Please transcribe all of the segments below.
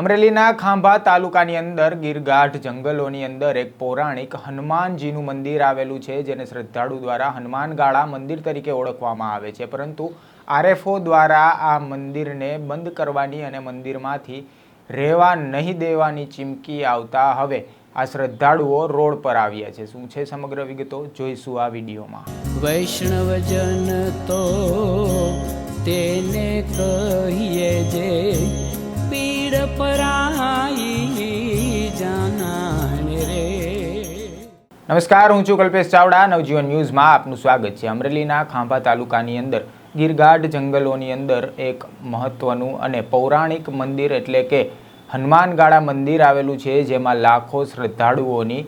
અમરેલીના ખાંભા તાલુકાની અંદર ગીરગાઢ જંગલોની અંદર એક પૌરાણિક હનુમાનજીનું મંદિર આવેલું છે, જેને શ્રદ્ધાળુ દ્વારા હનુમાનગાળા મંદિર તરીકે ઓળખવામાં આવે છે. પરંતુ આરએફઓ દ્વારા આ મંદિરને બંધ કરવાની અને મંદિરમાંથી રહેવા નહીં દેવાની ચીમકી આવતા હવે આ શ્રદ્ધાળુઓ રોડ પર આવ્યા છે. શું છે સમગ્ર વિગતો? જોઈશું આ વિડીયોમાં. વૈષ્ણવજન તો તેને કહીએ જે નમસ્કાર, હું છું કલ્પેશ ચાવડા. નવજીવન ન્યૂઝમાં આપનું સ્વાગત છે. અમરેલીના ખાંભા તાલુકાની અંદર ગીરગાઢ જંગલોની અંદર એક મહત્વનું અને પૌરાણિક મંદિર એટલે કે હનુમાનગાળા મંદિર આવેલું છે, જેમાં લાખો શ્રદ્ધાળુઓની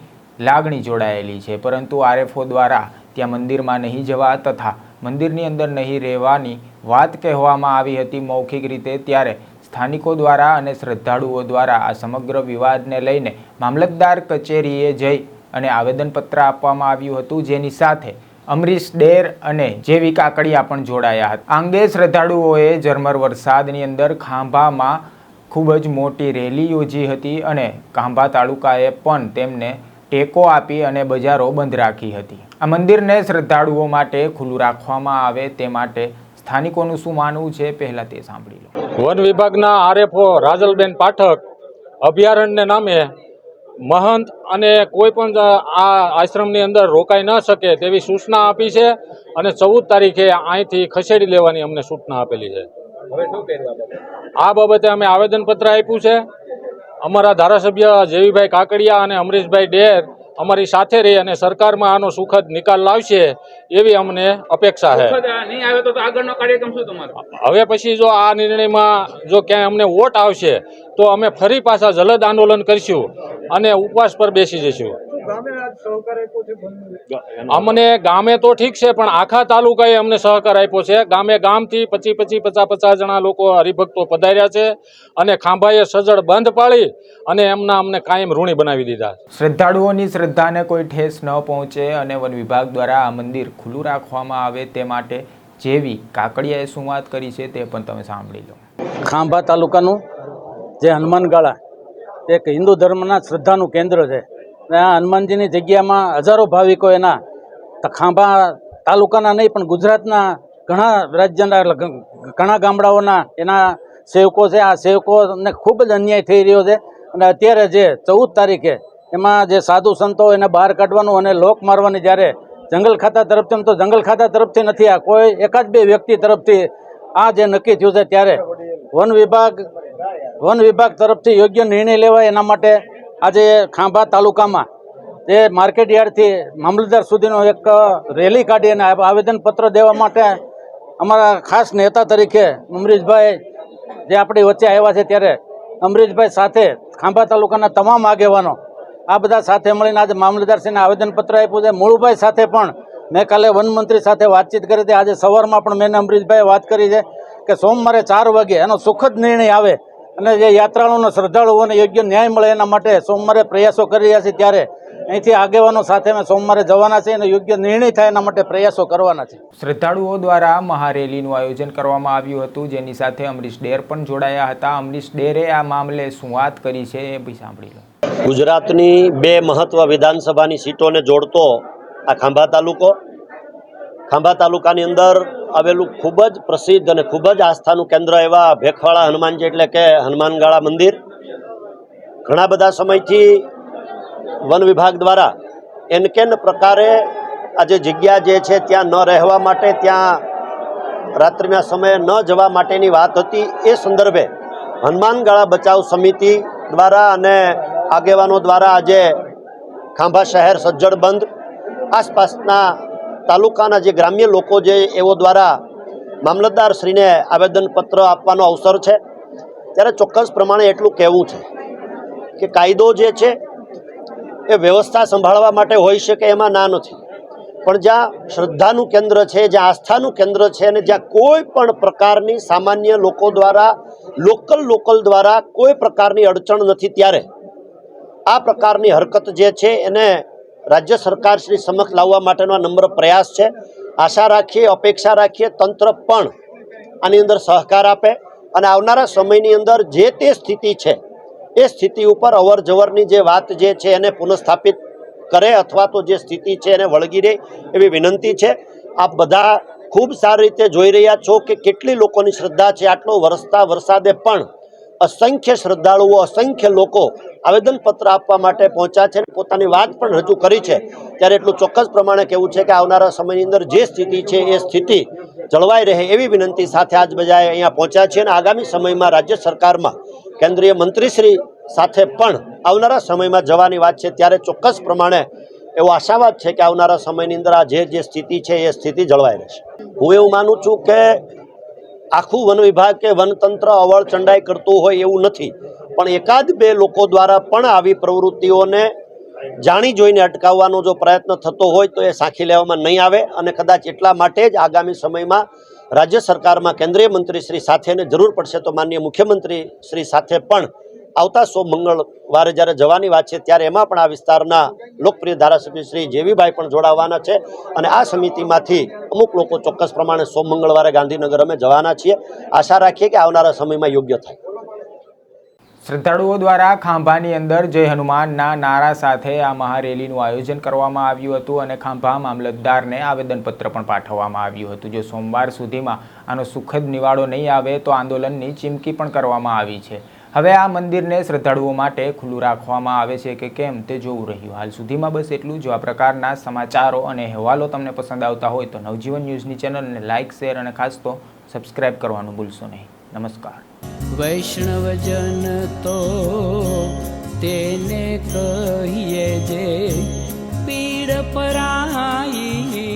લાગણી જોડાયેલી છે. પરંતુ આરએફઓ દ્વારા ત્યાં મંદિરમાં નહીં જવા તથા મંદિરની અંદર નહીં રહેવાની વાત કહેવામાં આવી હતી, મૌખિક રીતે ત્યારે સ્થાનિકો દ્વારા અને શ્રદ્ધાળુઓ દ્વારા આ સમગ્ર વિવાદને લઈને મામલતદાર કચેરીએ જઈ અને આવેદનપત્ર આપવામાં આવ્યું હતું, જેની સાથે અમરીશ ડેર અને જેવી કાકડિયા પણ જોડાયા હતા. આ અંગે શ્રદ્ધાળુઓએ ઝરમર વરસાદની અંદર ખાંભામાં ખૂબ જ મોટી રેલી યોજી હતી અને ખાંભા તાલુકાએ પણ તેમને ટેકો આપી અને બજારો બંધ રાખી હતી. આ મંદિરને શ્રદ્ધાળુઓ માટે ખુલ્લું રાખવામાં આવે તે માટે સ્થાનિકોનું શું માનવું છે પહેલાં તે સાંભળી લો. વન વિભાગના આરએફઓ રાજલબેન પાઠક અભયારણ્યને નામે મહંત અને કોઈ પણ આ આશ્રમની અંદર રોકાઈ ન શકે તેવી સૂચના આપી છે અને ચૌદ તારીખે અહીંથી ખસેડી લેવાની અમને સૂચના આપેલી છે. આ બાબતે અમે આવેદનપત્ર આપ્યું છે. અમારા ધારાસભ્ય જેવીભાઈ કાકડિયા અને અમરીશભાઈ ડેર અમારી સાથે રહી અને સરકારમાં આનો સુખદ નિકાલ લાવશે એવી અમને અપેક્ષા છે. વખત આ નહીં આવે તો તો આગળનો કાર્યક્રમ શું તમારો? હવે પછી જો આ નિર્ણયમાં જો ક્યાંય અમને વોટ આવશે તો અમે ફરી પાછા જલદ આંદોલન કરીશું અને ઉપવાસ પર બેસી જઈશું. અમને ગામે તો ઠીક છે પણ આખા તાલુકાએ અમને સહકાર આપ્યો છે. ગામે ગામથી પચી પચી પચાસ પચાસ જણા લોકો હરિભક્તો પધાર્યા છે અને ખાંભાએ સજડ બંધ પાડી અને એમના અમને કાયમ ઋણી બનાવી દીધા. શ્રદ્ધાળુઓની શ્રદ્ધાને કોઈ ઠેસ ન પહોંચે અને વન વિભાગ દ્વારા આ મંદિર ખુલ્લું રાખવામાં આવે તે માટે જેવી કાકડિયાએ શું વાત કરી છે તે પણ તમે સાંભળી લો. ખાંભા તાલુકાનું જે હનુમાનગાળા એક હિન્દુ ધર્મના શ્રદ્ધાનું કેન્દ્ર છે અને આ હનુમાનજીની જગ્યામાં હજારો ભાવિકો એના ખાંભા તાલુકાના નહીં, પણ ગુજરાતના ઘણા રાજ્યના ઘણા ગામડાઓના એના સેવકો છે. આ સેવકોને ખૂબ જ અન્યાય થઈ રહ્યો છે. અને અત્યારે જે ચૌદ તારીખે એમાં જે સાધુ સંતો એને બહાર કાઢવાનું અને લોક મારવાની જ્યારે જંગલ ખાતા તરફથી તો જંગલ ખાતા તરફથી નથી, આ કોઈ એકાદ બે વ્યક્તિ તરફથી આ જે નક્કી થયું છે ત્યારે વન વિભાગ વન વિભાગ તરફથી યોગ્ય નિર્ણય લેવાય એના માટે આજે ખાંભા તાલુકામાં એ માર્કેટ યાર્ડથી મામલતદાર સુધીનો એક રેલી કાઢી અને આવેદનપત્ર દેવા માટે અમારા ખાસ નેતા તરીકે અમરીશભાઈ જે આપણી વચ્ચે આવ્યા છે ત્યારે અમરીશભાઈ સાથે ખાંભા તાલુકાના તમામ આગેવાનો આ બધા સાથે મળીને આજે મામલતદારશ્રીને આવેદનપત્ર આપ્યું છે. મૂળભાઈ સાથે પણ મેં કાલે વનમંત્રી સાથે વાતચીત કરી હતી. આજે સવારમાં પણ મેં અમરીશભાઈએ વાત કરી છે કે સોમવારે ચાર વાગે એનો સુખદ નિર્ણય આવે અને જે યાત્રાળુઓને શ્રદ્ધાળુઓને યોગ્ય ન્યાય મળે એના માટે સોમવારે પ્રયાસો કરી રહ્યા છે ત્યારે અહીંથી આગેવાનો સાથે અમે સોમવારે જવાના છે અને યોગ્ય નિર્ણય થાય એના માટે પ્રયાસો કરવાના છે શ્રદ્ધાળુઓ દ્વારા મહારેલીનું આયોજન કરવામાં આવ્યું હતું જેની સાથે અમરીશ ડેર પણ જોડાયા હતા. અમરીશ ડેરે આ મામલે શું વાત કરી છે એ બી સાંભળી લો. ગુજરાતની બે મહત્વ વિધાનસભાની સીટોને જોડતો આ ખાંભા તાલુકો ખાંભા તાલુકાની અંદર આવેલું ખૂબ જ પ્રસિદ્ધ અને ખૂબ જ આસ્થાનું કેન્દ્ર એવા ભેખવાળા હનુમાનજી એટલે કે હનુમાનગાળા મંદિર. ઘણા બધા સમયથી વન વિભાગ દ્વારા એનકેન પ્રકારે આ જે જગ્યા જે છે ત્યાં ન રહેવા માટે, ત્યાં રાત્રિના સમયે ન જવા માટેની વાત હતી. એ સંદર્ભે હનુમાનગાળા બચાવ સમિતિ દ્વારા અને આગેવાનો દ્વારા આજે ખાંભા શહેર સજ્જડ બંધ, આસપાસના તાલુકાના જે ગ્રામ્ય લોકો જે એઓ દ્વારા મામલતદારશ્રીને આવેદનપત્ર આપવાનો અવસર છે. ત્યારે ચોક્કસ પ્રમાણે એટલું કહેવું છે કે કાયદો જે છે, એ વ્યવસ્થા સંભાળવા માટે હોઈ શકે એમાં ના નથી. પણ જ્યાં શ્રદ્ધાનું કેન્દ્ર છે, જ્યાં આસ્થાનું કેન્દ્ર છે અને જ્યાં કોઈ પણ પ્રકારની સામાન્ય લોકો દ્વારા, લોકલ લોકલ દ્વારા કોઈ પ્રકારની અડચણ નથી ત્યારે આ પ્રકારની હરકત જે છે, એને રાજ્ય સરકાર શ્રી સમક્ષ લાવવા માટેનો નંબર પ્રયાસ છે. આશા રાખીએ, અપેક્ષા રાખીએ, તંત્ર પણ આની અંદર સહકાર આપે અને આવનારા સમયની અંદર જે તે સ્થિતિ છે, એ સ્થિતિ ઉપર અવરજવરની જે વાત જે છે એને પુનઃસ્થાપિત કરે અથવા તો જે સ્થિતિ છે એને વળગી રહે એવી વિનંતી છે. આપ બધા ખૂબ સારી રીતે જોઈ રહ્યા છો કે કેટલી લોકોની શ્રદ્ધા છે. આટલો વરસતા વરસાદે પણ અસંખ્ય શ્રદ્ધાળુઓ, અસંખ્ય લોકો આવેદનપત્ર આપવા માટે પહોંચ્યા છે. પોતાની વાત પણ રજૂ કરી છે. ત્યારે એટલું ચોક્કસ પ્રમાણે કહેવું છે કે આવનારા સમયની અંદર જે સ્થિતિ છે, એ સ્થિતિ જળવાઈ રહે એવી વિનંતી સાથે આજ બજાએ અહીંયા પહોંચ્યા છે અને આગામી સમયમાં રાજ્ય સરકારમાં કેન્દ્રીય મંત્રીશ્રી સાથે પણ આવનારા સમયમાં જવાની વાત છે. ત્યારે ચોક્કસ પ્રમાણે એવો આશાવાદ છે કે આવનારા સમયની અંદર આ જે જે સ્થિતિ છે, એ સ્થિતિ જળવાઈ રહેશે. હું એવું માનું છું કે આખું વન વિભાગ કે વનતંત્ર અવળ ચંડાઈ કરતું હોય એવું નથી. પણ એકાદ બે લોકો દ્વારા પણ આવી પ્રવૃત્તિઓને જાણી જોઈને અટકાવવાનો જો પ્રયત્ન થતો હોય તો એ સાંખી લેવામાં નહીં આવે અને કદાચ એટલા માટે જ આગામી સમયમાં રાજ્ય સરકારમાં કેન્દ્રીય મંત્રી શ્રી સાથેને જરૂર પડશે તો માનનીય મુખ્યમંત્રી શ્રી સાથે પણ આવતા સો મંગળવારે જ્યારે જવાની વાત છે, ત્યારે એમાં પણ આ વિસ્તારના લોકપ્રિય ધારાસભ્ય શ્રી જેવીભાઈ પણ જોડાવાના છે અને આ સમિતિમાંથી અમુક લોકો ચોક્કસ પ્રમાણે સોમ મંગળવારે ગાંધીનગર અમે જવાના છીએ. આશા રાખીએ કે આવનારા સમયમાં યોગ્ય થાય. શ્રદ્ધાળુઓ દ્વારા ખાંભાની અંદર જય હનુમાનના નારા સાથે આ મહારેલીનું આયોજન કરવામાં આવ્યું હતું અને ખાંભા મામલતદારને આવેદનપત્ર પણ પાઠવવામાં આવ્યું હતું. જો સોમવાર સુધીમાં આનો સુખદ નિવાડો નહીં આવે તો આંદોલનની ચીમકી પણ કરવામાં આવી છે. હવે આ મંદિરને શ્રદ્ધાળુઓ માટે ખુલ્લું રાખવામાં આવે છે કે કેમ તે જોવું રહ્યું. હાલ સુધીમાં બસ એટલું જો. આ પ્રકારના સમાચારો અને અહેવાલો તમને પસંદ આવતા હોય તો નવજીવન ન્યૂઝની ચેનલને લાઇક શેર અને ખાસ તો સબસ્ક્રાઇબ કરવાનું ભૂલશો નહીં. નમસ્કાર. વૈષ્ણવજન તો તેને કહીએ જે પીડ પરાઈ